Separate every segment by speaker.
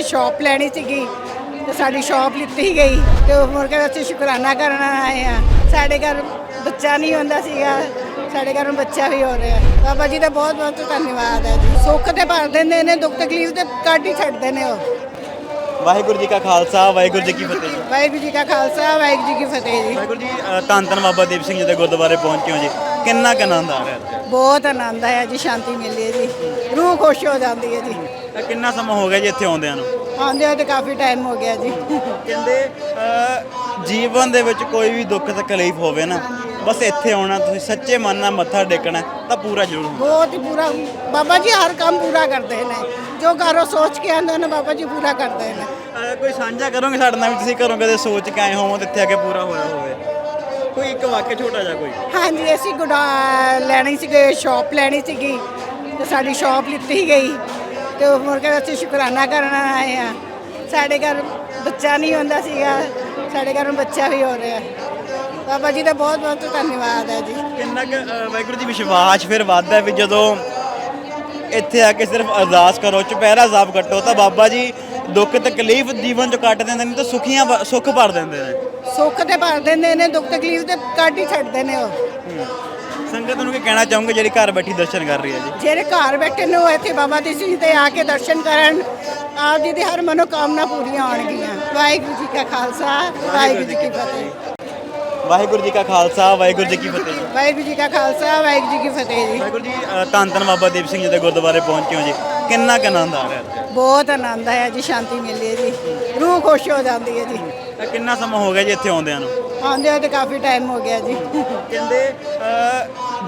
Speaker 1: ਸੀਗੇ ਸ਼ਾਪ ਲੈਣੀ ਸੀਗੀ ਤੇ ਸਾਡੀ ਸ਼ਾਪ ਲਿੱਤੀ ਗਈ ਤੇ ਉਹ ਮੁੜ ਕੇ ਅਸੀਂ ਸ਼ੁਕਰਾਨਾ ਕਰਨ ਆਏ ਆ ਸਾਡੇ ਘਰ ਬੱਚਾ ਨਹੀਂ ਹੁੰਦਾ ਸੀਗਾ ਸਾਡੇ ਘਰ ਬੱਚਾ ਵੀ ਹੋ ਰਿਹਾ। ਬਾਬਾ ਜੀ ਦਾ ਬਹੁਤ ਬਹੁਤ ਧੰਨਵਾਦ ਹੈ ਜੀ। ਸੁੱਖ ਤੇ ਭਰ ਦਿੰਦੇ ਨੇ ਦੁੱਖ ਤਕਲੀਫ ਤੇ ਕੱਢ ਹੀ ਛੱਡਦੇ ਨੇ ਉਹ।
Speaker 2: ਵਾਹਿਗੁਰੂ ਜੀ ਕਾ ਖਾਲਸਾ ਵਾਹਿਗੁਰੂ ਜੀ ਕੀ ਫਤਿਹ
Speaker 1: ਵਾਹਿਗੁਰੂ ਜੀ ਕਾ ਖਾਲਸਾ ਵਾਹਿਗੁਰੂ ਜੀ ਕੀ ਫਤਿਹ ਜੀ।
Speaker 2: ਵਾਹਿਗੁਰੂ ਜੀ ਧੰਨ ਧੰਨ ਬਾਬਾ ਦੀਪ ਸਿੰਘ ਜੀ ਦੇ ਗੁਰਦੁਆਰੇ ਪਹੁੰਚੇ ਹੋ ਜੀ। ਕਿੰਨਾ ਕੁ ਆਨੰਦ ਆ ਰਿਹਾ
Speaker 1: ਬਹੁਤ ਆਨੰਦ ਆਇਆ ਜੀ ਸ਼ਾਂਤੀ ਮਿਲੀ ਹੈ ਜੀ। ਰੂਹ ਖੁਸ਼ ਹੋ ਜਾਂਦੀ ਹੈ ਜੀ।
Speaker 2: ਤਾਂ ਕਿੰਨਾ ਸਮਾਂ ਹੋ ਗਿਆ ਜੀ ਇੱਥੇ ਆਉਂਦਿਆਂ ਨੂੰ?
Speaker 1: ਆਉਂਦੇ ਹੋਏ ਤੇ ਕਾਫੀ ਟਾਈਮ ਹੋ ਗਿਆ ਜੀ।
Speaker 2: ਕਹਿੰਦੇ ਜੀਵਨ ਦੇ ਵਿੱਚ ਕੋਈ ਵੀ ਦੁੱਖ ਤਕਲੀਫ ਹੋਵੇ ਨਾ ਬਸ ਇੱਥੇ ਆਉਣਾ ਤੁਸੀਂ ਸੱਚੇ ਮਨ ਨਾਲ ਮੱਥਾ ਟੇਕਣਾ ਤਾਂ ਪੂਰਾ ਜ਼ਰੂਰ ਹੁੰਦਾ
Speaker 1: ਬਹੁਤ ਹੀ ਪੂਰਾ ਬਾਬਾ ਜੀ ਹਰ ਕੰਮ ਪੂਰਾ ਕਰਦੇ ਨੇ। ਜੋ ਘਰੋਂ ਸੋਚ ਕੇ ਆਉਂਦੇ ਨੇ ਬਾਬਾ ਜੀ ਪੂਰਾ ਕਰਦੇ ਨੇ।
Speaker 2: ਕੋਈ ਸਾਂਝਾ ਕਰੋਗੇ ਸਾਡੇ ਨਾਲ ਵੀ ਤੁਸੀਂ ਘਰੋਂ ਕਦੇ ਸੋਚ ਕੇ ਆਏ ਹੋਵੋ ਤੇ ਇੱਥੇ ਆ ਕੇ ਪੂਰਾ ਹੋਇਆ ਹੋਵੇ? ਕੋਈ ਇੱਕ ਵਾਕਿਆ ਛੋਟਾ ਜਿਹਾ ਕੋਈ?
Speaker 1: ਹਾਂਜੀ ਅਸੀਂ ਗੁਡਾ ਲੈਣੀ ਸੀਗੇ ਸ਼ਾਪ ਲੈਣੀ ਸੀਗੀ ਤੇ ਸਾਡੀ ਸ਼ਾਪ ਲਿੱਤੀ ਗਈ। ਤੇ ਉਹ ਮੁੜ ਕੇ ਅਸੀਂ ਸ਼ੁਕਰਾਨਾ ਕਰਨ ਆਏ ਆ। ਸਾਡੇ ਘਰ ਬੱਚਾ ਨਹੀਂ ਹੁੰਦਾ ਸੀਗਾ। ਸਾਡੇ ਘਰ ਬੱਚਾ ਵੀ ਹੋ ਰਿਹਾ। ਬਾਬਾ ਜੀ ਦਾ ਬਹੁਤ ਬਹੁਤ ਧੰਨਵਾਦ ਹੈ ਜੀ।
Speaker 2: ਕਿੰਨਾ ਕੁ ਅ, ਵਾਹਿਗੁਰੂ ਜੀ ਵਿਸ਼ਵਾਸ ਫਿਰ ਵੱਧਦਾ ਹੈ ਵੀ ਜਦੋਂ ਇੱਥੇ ਆ ਕੇ ਸਿਰਫ ਅਰਦਾਸ ਕਰੋ ਚੁਪਹਿਰਾ ਜ਼ਾਬ ਕੱਟੋ ਤਾਂ ਬਾਬਾ ਜੀ ਦੁੱਖ ਤਕਲੀਫ ਜੀਵਨ ਚ ਕੱਟ ਦਿੰਦੇ ਨੇ ਤਾਂ ਸੁਖੀਆਂ ਬ- ਸੁੱਖ ਭਰ ਦਿੰਦੇ ਨੇ।
Speaker 1: ਸੁੱਖ ਤੇ ਭਰ ਦਿੰਦੇ ਨੇ ਦੁੱਖ ਤਕਲੀਫ ਤੇ ਕੱਢ ਹੀ ਛੱਡਦੇ ਨੇ ਉਹ।
Speaker 2: ਸੰਗਤ ਨੂੰ ਕੀ ਕਹਿਣਾ ਚਾਹੋਗੇ ਜਿਹੜੀ ਘਰ ਬੈਠੀ ਦਰਸ਼ਨ ਕਰ ਰਹੀ ਹੈ ਜੀ?
Speaker 1: ਜਿਹੜੇ ਘਰ ਬੈਠੇ ਨੇ ਉਹ ਇੱਥੇ ਬਾਬਾ ਦੀ ਸਿੰਘ ਤੇ ਆ ਕੇ ਦਰਸ਼ਨ ਕਰਨ ਆਪ ਜੀ ਦੀ ਹਰ ਮਨੋਕਾਮਨਾ ਪੂਰੀਆਂ ਹੋਣਗੀਆਂ। ਵਾਹਿਗੁਰੂ ਜੀ ਕਾ ਖਾਲਸਾ ਵਾਹਿਗੁਰੂ ਜੀ ਕੀ ਫਤਿਹ।
Speaker 2: ਵਾਹਿਗੁਰੂ ਜੀ ਕਾ ਖਾਲਸਾ ਵਾਹਿਗੁਰੂ ਜੀ ਕੀ ਫਤਿਹ ਜੀ।
Speaker 1: ਵਾਹਿਗੁਰੂ ਜੀ ਕਾ ਖਾਲਸਾ ਵਾਹਿਗੁਰੂ ਜੀ ਕੀ ਫਤਿਹ ਜੀ।
Speaker 2: ਵਾਹਿਗੁਰੂ ਜੀ ਧੰਨ ਧੰਨ ਬਾਬਾ ਦੀਪ ਸਿੰਘ ਜੀ ਦੇ ਗੁਰਦੁਆਰੇ ਪਹੁੰਚੇ ਹੋ ਜੀ। ਕਿੰਨਾ ਕੁ ਆਨੰਦ ਆ ਰਿਹਾ
Speaker 1: ਬਹੁਤ ਆਨੰਦ ਆਇਆ ਜੀ ਸ਼ਾਂਤੀ ਮਿਲੀ ਹੈ ਜੀ। ਰੂਹ ਖੁਸ਼ ਹੋ ਜਾਂਦੀ ਹੈ ਜੀ।
Speaker 2: ਕਿੰਨਾ ਸਮਾਂ ਹੋ ਗਿਆ ਜੀ ਇੱਥੇ ਆਉਂਦਿਆਂ ਨੂੰ?
Speaker 1: ਆਉਂਦੇ ਹੋਏ ਤੇ ਕਾਫੀ ਟਾਈਮ ਹੋ ਗਿਆ ਜੀ।
Speaker 2: ਕਹਿੰਦੇ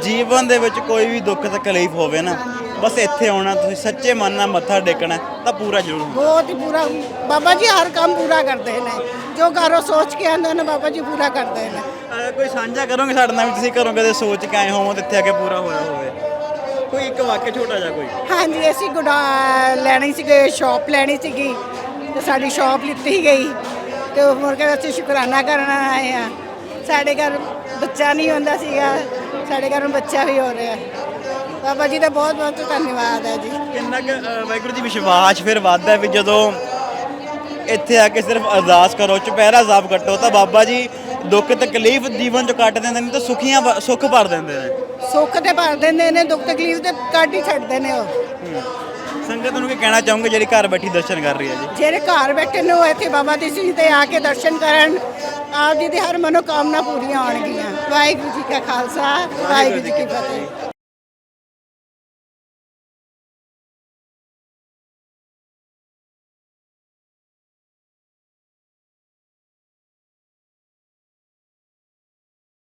Speaker 2: ਜੀਵਨ ਦੇ ਵਿੱਚ ਕੋਈ ਵੀ ਦੁੱਖ ਤਕਲੀਫ ਹੋਵੇ ਨਾ ਬਸ ਇੱਥੇ ਆਉਣਾ ਤੁਸੀਂ ਸੱਚੇ ਮਨ ਨਾਲ ਮੱਥਾ ਟੇਕਣਾ ਤਾਂ ਪੂਰਾ ਜ਼ਰੂਰ ਹੁੰਦਾ।
Speaker 1: ਬਹੁਤ ਹੀ ਪੂਰਾ ਬਾਬਾ ਜੀ ਹਰ ਕੰਮ ਪੂਰਾ ਕਰਦੇ ਨੇ। ਜੋ ਘਰੋਂ ਸੋਚ ਕੇ ਆਉਂਦੇ ਨੇ ਬਾਬਾ ਜੀ ਪੂਰਾ ਕਰਦੇ ਨੇ।
Speaker 2: ਕੋਈ ਸਾਂਝਾ ਕਰੋਗੇ ਸਾਡੇ ਨਾਲ ਵੀ ਤੁਸੀਂ ਘਰੋਂ ਕਦੇ ਸੋਚ ਕੇ ਆਏ ਹੋਵੋ ਤੇ ਇੱਥੇ ਆ ਕੇ ਪੂਰਾ ਹੋਇਆ ਹੋਵੇ? ਕੋਈ ਇੱਕ ਵਾਕਿਆ ਛੋਟਾ ਜਿਹਾ ਕੋਈ?
Speaker 1: ਹਾਂਜੀ ਅਸੀਂ ਗੁਡਾ ਲੈਣੀ ਸੀਗੇ ਸ਼ਾਪ ਲੈਣੀ ਸੀਗੀ ਤੇ ਸਾਡੀ ਸ਼ਾਪ ਲਿੱਤੀ ਗਈ। ਤੇ ਉਹ ਮੁੜ ਕੇ ਅਸੀਂ ਸ਼ੁਕਰਾਨਾ ਕਰਨ ਆਏ ਆ। ਸਾਡੇ ਘਰ ਬੱਚਾ ਨਹੀਂ ਹੁੰਦਾ ਸੀਗਾ। ਸਾਡੇ ਘਰ ਹੁਣ ਬੱਚਾ ਵੀ ਹੋ। ਰਿਹਾ ਬਾਬਾ ਜੀ ਦਾ ਬਹੁਤ ਬਹੁਤ ਧੰਨਵਾਦ ਹੈ ਜੀ।
Speaker 2: ਕਿੰਨਾ ਕੁ ਅ, ਵਾਹਿਗੁਰੂ ਜੀ ਵਿਸ਼ਵਾਸ ਫਿਰ ਵੱਧਦਾ ਹੈ ਵੀ ਜਦੋਂ ਇੱਥੇ ਆ ਕੇ ਸਿਰਫ ਅਰਦਾਸ ਕਰੋ ਚੁਪਹਿਰਾ ਜ਼ਾਬ ਕੱਟੋ ਤਾਂ ਬਾਬਾ ਜੀ ਦੁੱਖ ਤਕਲੀਫ ਜੀਵਨ ਚ ਕੱਟ ਦਿੰਦੇ ਨੇ ਤਾਂ ਸੁਖੀਆਂ ਬ- ਸੁੱਖ ਭਰ ਦਿੰਦੇ ਨੇ।
Speaker 1: ਸੁੱਖ ਤੇ ਭਰ ਦਿੰਦੇ ਨੇ ਦੁੱਖ ਤਕਲੀਫ ਤੇ ਕੱਢ ਹੀ ਛੱਡਦੇ ਨੇ ਉਹ।
Speaker 2: ਸੰਗਤ ਨੂੰ ਕੀ ਕਹਿਣਾ ਚਾਹੋਗੇ ਜਿਹੜੀ ਘਰ ਬੈਠੀ ਦਰਸ਼ਨ ਕਰ ਰਹੀ ਹੈ ਜੀ?
Speaker 1: ਜਿਹੜੇ ਘਰ ਬੈਠੇ ਨੇ ਉਹ ਇੱਥੇ ਬਾਬਾ ਦੀ ਸਿੰਘ ਤੇ ਆ ਕੇ ਦਰਸ਼ਨ ਕਰਨ, ਆਪ ਜੀ ਦੀ ਹਰ ਮਨੋਕਾਮਨਾ ਪੂਰੀਆਂ ਹੋਣਗੀਆਂ। ਵਾਹਿਗੁਰੂ ਜੀ ਕਾ ਖਾਲਸਾ, ਵਾਹਿਗੁਰੂ ਜੀ ਕੀ ਫਤਿਹ।